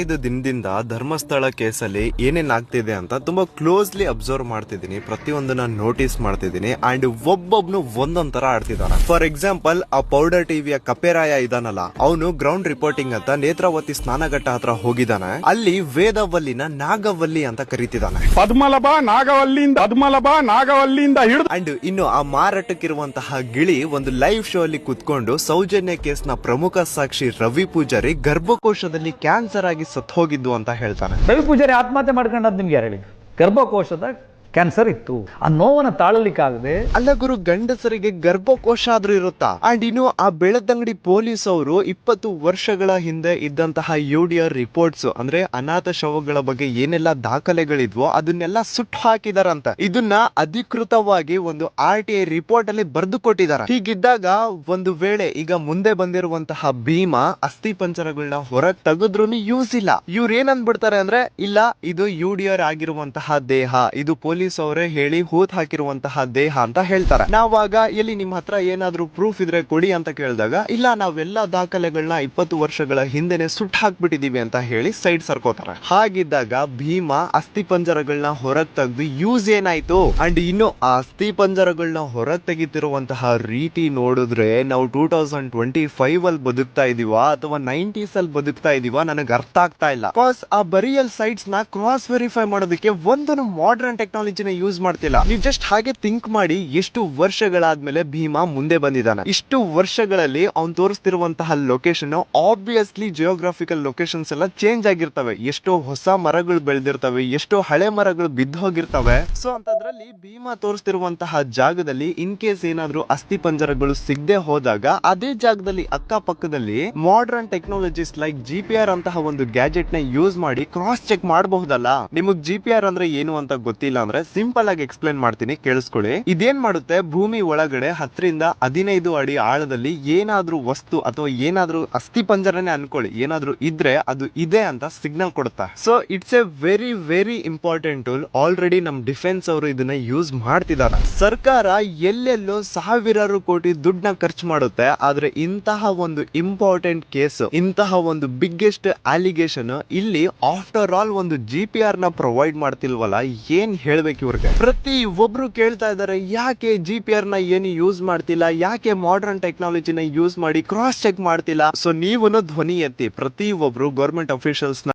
ಐದು ದಿನದಿಂದ ಧರ್ಮಸ್ಥಳ ಕೇಸಲ್ಲಿ ಏನೇನ್ ಆಗ್ತಿದೆ ಅಂತ ತುಂಬಾ ಕ್ಲೋಸ್ಲಿ ಅಬ್ಸರ್ವ್ ಮಾಡ್ತಿದ್ದೀನಿ. ಪ್ರತಿಯೊಂದನ್ನ ನೋಟಿಸ್ ಮಾಡ್ತಿದ್ದೀನಿ. ಅಂಡ್ ಒಬ್ಬೊಬ್ನು ಒಂದೊಂದ್ ತರ ಆಡ್ತಿದ್ದಾನೆ ಫಾರ್ ಎಕ್ಸಾಂಪಲ್ ಆ ಪೌಡರ್ ಟಿವಿಯ ಕಪೆರಾಯ ಇದಾನಲ್ಲ ಅವನು ಗ್ರೌಂಡ್ ರಿಪೋರ್ಟಿಂಗ್ ಅಂತ ನೇತ್ರಾವತಿ ಸ್ನಾನಘಟ್ಟ ಹತ್ರ ಹೋಗಿದ್ದಾನೆ ಅಲ್ಲಿ ವೇದವಲ್ಲಿನ ನಾಗವಲ್ಲಿ ಅಂತ ಕರೀತಿದ್ದಾನೆ ಪದ್ಮಲಭ ನಾಗವಲ್ಲಿಂದ ಪದ್ಮಲಭ ನಾಗವಲ್ಲಿಂದ ಹಿಡಿದು ಅಂಡ್ ಇನ್ನು ಆ ಮಾರಾಟಕ್ಕಿರುವಂತಹ ಗಿಳಿ ಒಂದು ಲೈವ್ ಶೋ ಅಲ್ಲಿ ಕುತ್ಕೊಂಡು ಸೌಜನ್ಯ ಕೇಸ್ನ ಪ್ರಮುಖ ಸಾಕ್ಷಿ ರವಿ ಪೂಜಾರಿ ಗರ್ಭಕೋಶದಲ್ಲಿ ಕ್ಯಾನ್ಸರ್ ಆಗಿ ಸತ್ ಹೋಗಿದ್ದು ಅಂತ ಹೇಳ್ತಾನೆ. ರವಿ ಪೂಜಾರಿ ಆತ್ಮಹತ್ಯೆ ಮಾಡ್ಕೊಂಡದ್ದು ನಿಮ್ಗೆ ಯಾರು ಹೇಳಿ ಗರ್ಭಕೋಶದ ಕ್ಯಾನ್ಸರ್ ಇತ್ತು. ಆ ನೋವನ್ನು ತಾಳಲಿಕ್ಕಾಗದೆ ಅಲ್ಲ ಗುರು, ಗಂಡಸರಿಗೆ ಗರ್ಭಕೋಶ ಆದ್ರೂ ಇರುತ್ತಾ? ಅಂಡ್ ಇನ್ನು ಆ ಬೆಳದಂಗಡಿ ಪೊಲೀಸ್ ಅವರು ಇಪ್ಪತ್ತು ವರ್ಷಗಳ ಹಿಂದೆ ಇದ್ದಂತಹ ಯು ಡಿ ಆರ್ ರಿಪೋರ್ಟ್ಸ್ ಅಂದ್ರೆ ಅನಾಥ ಶವಗಳ ಬಗ್ಗೆ ಏನೆಲ್ಲ ದಾಖಲೆಗಳಿದ್ವೋ ಅದನ್ನೆಲ್ಲ ಸುಟ್ಟು ಹಾಕಿದಾರಂತ. ಇದನ್ನ ಅಧಿಕೃತವಾಗಿ ಒಂದು ಆರ್ ಟಿ ಐ ರಿಪೋರ್ಟ್ ಅಲ್ಲಿ ಬರೆದು ಕೊಟ್ಟಿದಾರ. ಹೀಗಿದ್ದಾಗ ಒಂದು ವೇಳೆ ಈಗ ಮುಂದೆ ಬಂದಿರುವಂತಹ ಭೀಮಾ ಅಸ್ಥಿ ಪಂಚರಗಳನ್ನ ಹೊರಗ್ ತೆಗೆದ್ರು ಯೂಸ್ ಇಲ್ಲ. ಇವ್ರು ಏನ್ ಅಂದ್ಬಿಡ್ತಾರೆ ಅಂದ್ರೆ, ಇಲ್ಲ, ಇದು ಯು ಡಿ ಆರ್ ಆಗಿರುವಂತಹ ದೇಹ, ಇದು ಪೊಲೀಸ್ ಅವರೇ ಹೇಳಿ ಹೂತ್ ಹಾಕಿರುವಂತಹ ದೇಹ ಅಂತ ಹೇಳ್ತಾರೆ. ನಾವಾಗ ಎಲ್ಲಿ ನಿಮ್ ಹತ್ರ ಏನಾದ್ರೂ ಪ್ರೂಫ್ ಇದ್ರೆ ಕೊಡಿ ಅಂತ ಕೇಳಿದಾಗ, ಇಲ್ಲ, ನಾವೆಲ್ಲ ದಾಖಲೆಗಳನ್ನ ಇಪ್ಪತ್ತು ವರ್ಷಗಳ ಹಿಂದೆನೆ ಸುಟ್ಟು ಹಾಕ್ಬಿಟ್ಟಿದೀವಿ ಅಂತ ಹೇಳಿ ಸೈಡ್ ಸರ್ಕೋತಾರೆ. ಹಾಗಿದ್ದಾಗ ಭೀಮಾ ಅಸ್ಥಿ ಪಂಜರಗಳನ್ನ ಹೊರಗ್ ತೆಗ್ದು ಯೂಸ್ ಏನಾಯ್ತು? ಅಂಡ್ ಇನ್ನು ಆ ಅಸ್ಥಿ ಪಂಜರಗಳನ್ನ ಹೊರಗ್ ತೆಗಿತಿರುವಂತಹ ರೀತಿ ನೋಡಿದ್ರೆ ನಾವು ಟೂ ತೌಸಂಡ್ ಟ್ವೆಂಟಿ ಫೈವ್ ಅಲ್ಲಿ ಬದುಕ್ತಾ ಇದೀವ ಅಥವಾ ನೈಂಟೀಸ್ ಅಲ್ಲಿ ಬದುಕ್ತಾ ಇದೀವ ನನಗೆ ಅರ್ಥ ಆಗ್ತಾ ಇಲ್ಲ. ಬಿಕಾಸ್ ಆ ಬರಿಯಲ್ ಸೈಟ್ಸ್ನ ಕ್ರಾಸ್ ವೆರಿಫೈ ಮಾಡೋದಕ್ಕೆ ಒಂದನ್ನು ಮಾಡರ್ನ್ ಟೆಕ್ನಾಲಜಿನ ಯೂಸ್ ಮಾಡ್ತಿಲ್ಲ. ನೀವು ಜಸ್ಟ್ ಹಾಗೆ ಥಿಂಕ್ ಮಾಡಿ ಎಷ್ಟು ವರ್ಷಗಳಾದ್ಮೇಲೆ ಭೀಮಾ ಮುಂದೆ ಬಂದಿದ್ದಾನೆ. ಇಷ್ಟು ವರ್ಷಗಳಲ್ಲಿ ಅವ್ನು ತೋರಿಸ್ತಿರುವಂತಹ ಲೊಕೇಶನ್ ಆಬ್ವಿಯಸ್ಲಿ ಜಿಯೋಗ್ರಾಫಿಕಲ್ ಲೊಕೇಶನ್ಸ್ ಎಲ್ಲ ಚೇಂಜ್ ಆಗಿರ್ತವೆ. ಎಷ್ಟೋ ಹೊಸ ಮರಗಳು ಬೆಳೆದಿರ್ತವೆ, ಎಷ್ಟೋ ಹಳೆ ಮರಗಳು ಬಿದ್ದು ಹೋಗಿರ್ತವೆ. ಸೊ ಅಂತದ್ರಲ್ಲಿ ಭೀಮಾ ತೋರಿಸ್ತಿರುವಂತಹ ಜಾಗದಲ್ಲಿ ಇನ್ ಕೇಸ್ ಏನಾದ್ರೂ ಅಸ್ಥಿ ಪಂಜರಗಳು ಸಿಗದೆ ಹೋದಾಗ ಅದೇ ಜಾಗದಲ್ಲಿ ಅಕ್ಕಪಕ್ಕದಲ್ಲಿ modern technologies like G P R ಅಂತಹ ಒಂದು ಗ್ಯಾಜೆಟ್ನ ಯೂಸ್ ಮಾಡಿ ಕ್ರಾಸ್ ಚೆಕ್ ಮಾಡಬಹುದಲ್ಲ? ನಿಮಗ್ ಜಿ ಪಿ ಆರ್ ಅಂದ್ರೆ ಏನು ಅಂತ ಗೊತ್ತಿಲ್ಲ ಅಂದ್ರೆ ಸಿಂಪಲ್ ಆಗಿ ಎಕ್ಸ್ಪ್ಲೇನ್ ಮಾಡ್ತೀನಿ, ಕೇಳಿಸ್ಕೊಳ್ಳಿ. ಇದೇನ್ ಮಾಡುತ್ತೆ? ಭೂಮಿ ಒಳಗಡೆ ಹತ್ತರಿಂದ ಹದಿನೈದು ಅಡಿ ಆಳದಲ್ಲಿ ಏನಾದ್ರೂ ವಸ್ತು ಅಥವಾ ಏನಾದ್ರೂ ಅಸ್ಥಿ ಪಂಜರನೇ ಅನ್ಕೊಳ್ಳಿ. ಏನಾದ್ರೂ ಇದ್ರೆ ಅದು ಇದೆ ಅಂತ ಸಿಗ್ನಲ್ ಕೊಡುತ್ತೆ. So it's a very very important tool already ನಮ್ ಡಿಫೆನ್ಸ್ ಅವರು ಇದನ್ನ ಯೂಸ್ ಮಾಡ್ತಿದ್ದಾರೆ ಸರ್ಕಾರ ಎಲ್ಲೆಲ್ಲೋ ಸಾವಿರಾರು ಕೋಟಿ ದುಡ್ಡನ್ನ ಖರ್ಚು ಮಾಡುತ್ತೆ. ಆದ್ರೆ ಇಂತಹ ಒಂದು ಇಂಪಾರ್ಟೆಂಟ್ ಕೇಸ್ ಇಂತಹ ಒಂದು ಬಿಗ್ಗೆಸ್ಟ್ ಅಲಿಗೇಷನ್ ಇಲ್ಲಿ ಆಫ್ಟರ್ ಆಲ್ ಒಂದು ಜಿ ಪಿ ಆರ್ನ ಪ್ರೊವೈಡ್ ಮಾಡ್ತಿಲ್ವಲ್ಲ? ಏನ್ ಹೇಳ್ಬೇಕು? ಇವ್ರಿಗೆ. ಪ್ರತಿ ಒಬ್ರು ಕೇಳ್ತಾ ಇದಾರೆ ಯಾಕೆ ಜಿ ಪಿ ಆರ್ನ ಏನು ಯೂಸ್ ಮಾಡ್ತಿಲ್ಲ, ಯಾಕೆ ಮಾಡರ್ನ್ ಟೆಕ್ನಾಲಜಿನ ಯೂಸ್ ಮಾಡಿ ಕ್ರಾಸ್ ಚೆಕ್ ಮಾಡ್ತಿಲ್ಲ? ಸೊ ನೀವು ಧ್ವನಿ ಎತ್ತಿ ಪ್ರತಿ ಒಬ್ರು ಗೌರ್ಮೆಂಟ್ ಅಫಿಷಿಯಲ್ಸ್ನ